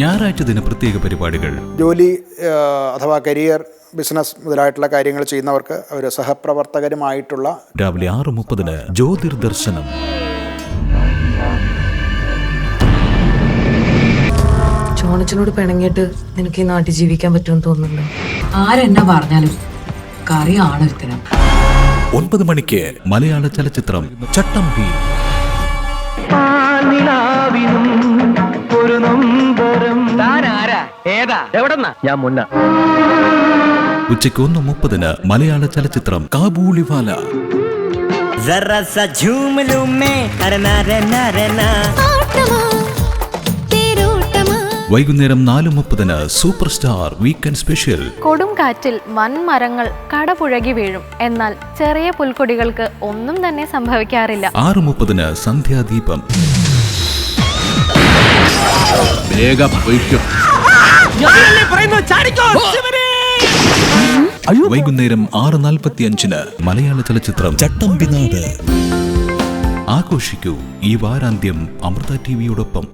ഞായറാഴ്ച ദിന പ്രത്യേക പരിപാടികൾ. ജോലി അഥവാ കരിയർ ബിസിനസ് മുതലായിട്ടുള്ള കാര്യങ്ങൾ ചെയ്യുന്നവർക്ക് ഒരു സഹപ്രവർത്തകരുമായിട്ടുള്ള രാവിലെ ആറ് മുപ്പതിന് ജ്യോതിർദർശനം. ചോണച്ചനോട് പിണങ്ങിയിട്ട് നിനക്ക് ഈ നാട്ടിൽ ജീവിക്കാൻ പറ്റുമെന്ന് തോന്നുന്നുണ്ടോ? ആരെന്നാ പറഞ്ഞാലും കറി ആണൊരുത്തരം ഒൻപത് മണിക്ക് മലയാള ചലച്ചിത്രം ചട്ടമ്പി ഞാൻ മുന്ന ഉച്ചയ്ക്ക് ഒന്ന് മുപ്പതിന് മലയാള ചലച്ചിത്രം കാബൂളിവാല जरा सा झूम लूं मैं अरना रना रना വൈകുന്നേരം നാല് മുപ്പതിന് സൂപ്പർ സ്റ്റാർ വീക്കെൻഡ് സ്പെഷ്യൽ കൊടും കാറ്റിൽ വൻമരങ്ങൾ കടപുഴകി വീഴും എന്നാൽ ചെറിയ പുൽക്കൊടികൾക്ക് ഒന്നും തന്നെ സംഭവിക്കാറില്ല ആറ് മുപ്പതിന് സന്ധ്യാദീപം വേഗം പൊയ്ക്കോ. വൈകുന്നേരം ആറ് നാൽപ്പത്തി അഞ്ചിന് മലയാള ചലച്ചിത്രം ചട്ടമ്പിനാട്. ആഘോഷിക്കൂ ഈ വാരാന്ത്യം അമൃത ടിവിയോടൊപ്പം